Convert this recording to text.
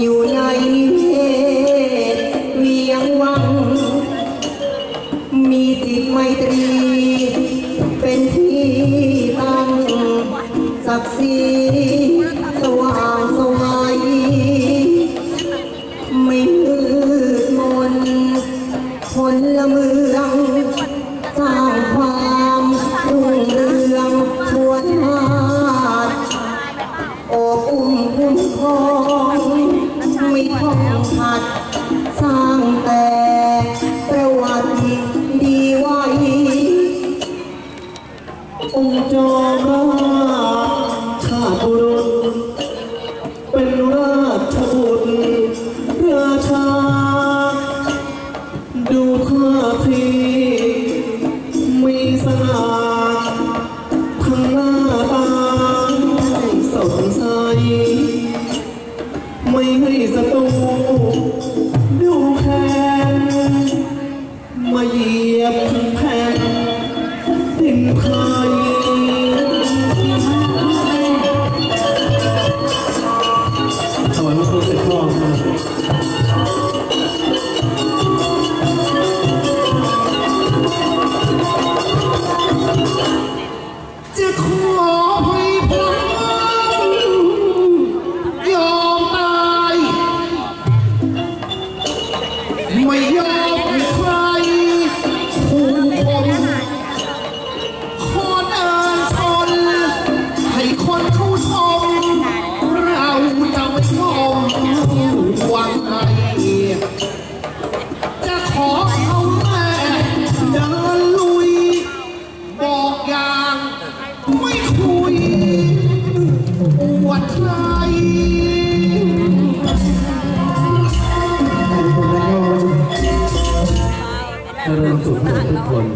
อยู่ในนิเวศเวียงวัง มีติดไมตรี ผัดสร้างแต่ประวัติดีไว้องค์จอมราชบุรุษ my young เจริญสุขทุกคน